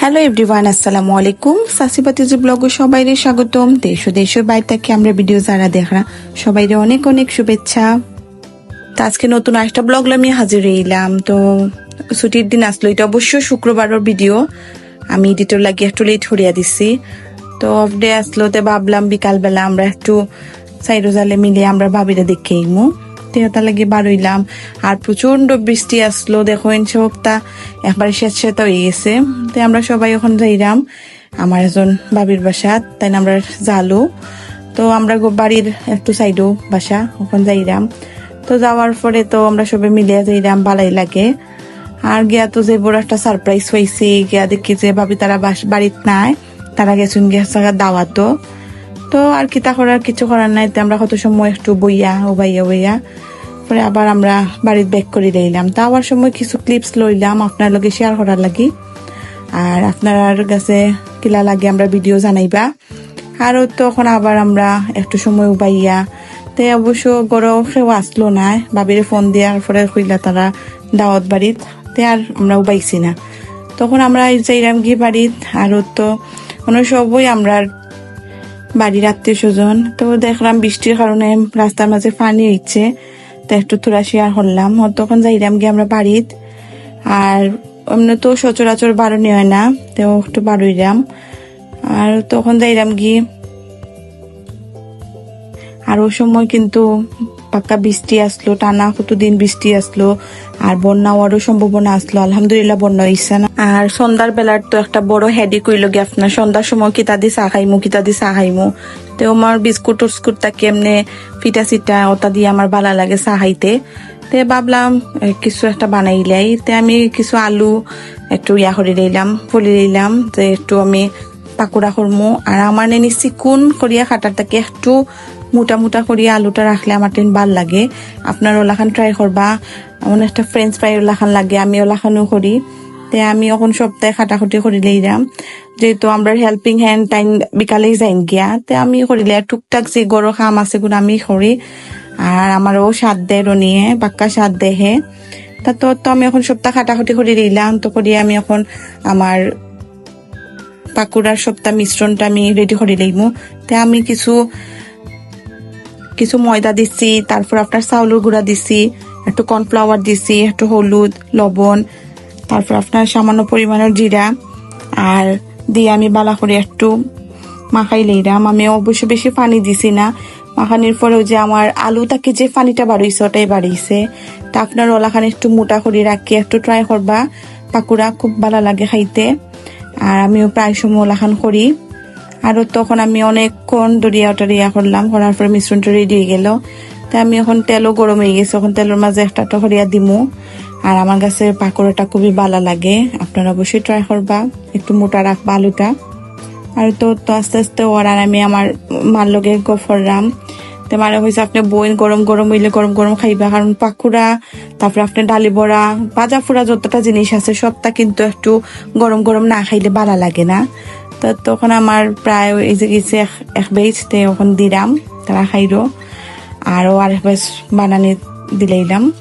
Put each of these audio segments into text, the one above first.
Hello everyone আসসালামু আলাইকুম সাসিবাতিজি blog সবাইরে স্বাগতম। দেশ ও দেশের বাইরে থেকে আমরা ভিডিও যারা দেখা সবাইরে অনেক অনেক শুভেচ্ছা। তো আজকে নতুন একটা ব্লগ আমি হাজির হইলাম। তো ছুটির দিন আসলো, এটা অবশ্যই শুক্রবারের ভিডিও আমি এডিটর লাগিয়ে একটু লেট হরিয়া দিছি। তো অফ ডে আসলো, তো ভাবলাম বিকালবেলা আমরা একটু সাইডো জালে মিলে আমরা ভাবিরে দেখে ইমু তেহতা লাগে বারইলাম আর প্রচণ্ড বৃষ্টি আসলো, দেখো সপ্তাহ একবারে শেষ হয়ে গেছে। তাই আমরা সবাই ওখানে যাইলাম আমার একজন বাবির বাসা, তাই আমরা জালো। তো আমরা বাড়ির একটু সাইডও বাসা, ওখানে যাইলাম তো যাওয়ার পরে তো আমরা সবাই মিলে যাইলাম ভালাই লাগে। আর গিয়া তো যে বড় একটা সারপ্রাইজ হয়েছে গিয়া দেখি যে ভাবি তারা বাড়িত নাই, তারা গেছেন গিয়া দাওয়াতো তো আর কিতা করার, কিছু করার নাই। তো আমরা কত সময় একটু বইয়া ও বাইয়া বইয়া পরে আবার আমরা বাড়ির ব্যাক করে দিলাম। তা আবার সময় কিছু ক্লিপস লইলাম আপনার লগে শেয়ার করার লাগি। আর আপনার কাছে কিলা লাগে আমরা ভিডিও জানাইবা। আরও তখন আবার আমরা একটু সময় উবাইয়া। তে অবশ্য গরম সেও আসলো না। বাবিরে ফোন দেওয়ার পরে কইলা তারা দাওয়াত বাড়িত। তে আর আমরা উবাইছি না। তখন আমরা যাইরাম গিয়ে বাড়িত। আরও তো মানে সবই আমরা বাড়ির আত্মীয় স্বজন তো দেখলাম বৃষ্টির কারণে রাস্তার মাঝে পানি হইছে। তো একটু তোরা শেয়ার করলাম ও তখন যাইলাম গিয়ে আমরা বাড়িত। আর অন্য তো সচরাচর বারণই হয় না, তো একটু বারইলাম আর তখন যাইলাম গিয়ে আর ও সময় কিন্তু পাক্কা বৃষ্টি আসলো, টানা কতদিন বৃষ্টি আসলো, আর বন্যা হওয়ারও সম্ভাবনা আসলো। আলহামদুলিল্লাহ বন্যা হইছে না। আর সন্ধ্যার বেলার তো একটা বড় হেডি হইল গে আপনার। সন্ধ্যার সময় কিতা দি চা খাইমু, কিতা দি চা খাইমু। তো আমার বিস্কুট টিস্কুট তাকে এমনি ফিটা সিটা ওটা দিয়ে আমার ভালো লাগে চা খাইতে। তে ভাবলাম কিছু একটা বানাইলাই তে আমি কিছু আলু একটু ইয়া করে দিলাম ফলি দিলাম যে একটু আমি পাকোড়া করমু। আর আমার নেনি চিকুন করিয়া খাটারটাকে একটু মোটা মোটা করিয়া আলুটা রাখলে আমার টেন ভালো লাগে। আপনার ওলাখান ট্রাই করবা, এমন একটা ফ্রেঞ্চ ফ্রাই ওলাখান লাগে, আমি ওলাখানও করি। তে আমি এখন সপ্তাহে খাটাখুটি করে দিলাম যেহেতু আমরা হেল্পিং হ্যান্ড টাইম বিকালেই যাইন গিয়া, তে আমি করিলে টুকটাক যে গরো খাম আছে গুলো আমি করি। আর আমারও স্বাদ দেয় নিয়ে বাক্কা স্বাদ দেহে। তা তো তো আমি এখন সপ্তাহ খাটাখুটি করে দিলাম তো করি আমি এখন আমার পাকুড়ার সপ্তাহ মিশ্রণটা আমি রেডি করে লইমু। তে আমি কিছু কিছু ময়দা দিছি, তারপর আপনার চাউলের গুঁড়া দিছি, একটু কর্নফ্লাওয়ার দিছি, একটু হলুদ, লবণ, তারপর আপনার সামান্য পরিমাণের জিরা, আর দিয়ে আমি বালা করে একটু মাখাই লইলাম। আমি অবশ্য বেশি পানি দিছি না, মাখানির পরেও যে আমার আলুটাকে যে পানিটা বাড়িয়েছে ওটাই বাড়িয়েছে তা আপনার ওলাখানে একটু মোটা করে রাখি, একটু ট্রাই করবা। পাকুড়া খুব ভালো লাগে খাইতে। আর আমিও প্রায় সময় ওলাখান করি। আরও তখন আমি অনেকক্ষণ দরিয়া টরিয়া করলাম, করার পরে মিশ্রণটা রেডি হয়ে গেল। তাই আমি এখন তেলও গরম হয়ে গেছে, এখন তেলের মাঝে একটা করিয়া দিমু। আর আমার কাছে পাকোড়াটা খুবই ভালো লাগে, আপনারা অবশ্যই ট্রাই করবা, একটু মোটা রাখবা আলুটা। আর তো তো আস্তে আস্তে ওরার আমি আমার মার লগে গফররাম তো মারে হয়েছে আপনি বইন গরম গরম হইলে গরম গরম খাইবা, কারণ পাকুড়া, তারপরে আপনি ডালি বড়া ভাজা ফুরা যতটা জিনিস আছে, সবটা কিন্তু একটু গরম গরম না খাইলে ভালো লাগে না। তো তখন আমার প্রায় এই যে গেছে এক- বেজ, তে ওখান দিলাম, তারা খাইল। আরও আর বেশ বানানি দিলাইলাম।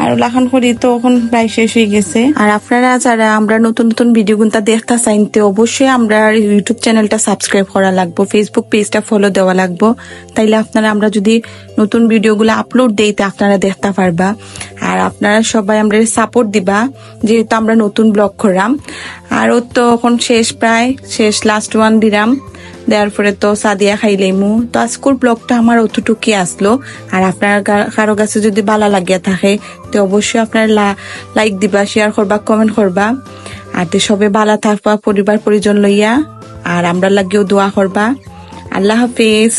আর লাখান করি তো এখন প্রায় শেষ হয়ে গেছে। আর আপনারা যারা আমরা নতুন নতুন ভিডিও গুনতা দেখতে চাইতে অবশ্যই আমরা ইউটিউব চ্যানেলটা সাবস্ক্রাইব করা লাগবো ফেসবুক পেজটা ফলো দেওয়া লাগবো। তাইলে আপনারা, আমরা যদি নতুন ভিডিওগুলো আপলোড দেই, তা আপনারা দেখতে পারবা। আর আপনারা সবাই আমরা সাপোর্ট দিবা, যেহেতু আমরা নতুন ব্লগ করলাম আর ওর তো এখন শেষ প্রায়, শেষ লাস্ট ওয়ান দিলাম দেওয়ার পরে তো সাদিয়া খাইলেমু তো আজকের ব্লগটা আমার অতটুকুই আসলো। আর আপনার কারও কাছে যদি ভালো লাগিয়া থাকে, তো অবশ্যই আপনার লাইক দিবা শেয়ার করবা কমেন্ট করবা। আর তো সবে ভালো থাকবা পরিবার পরিজন লইয়া। আর আমরা লাগিয়েও দোয়া করবা। আল্লাহ হাফিজ।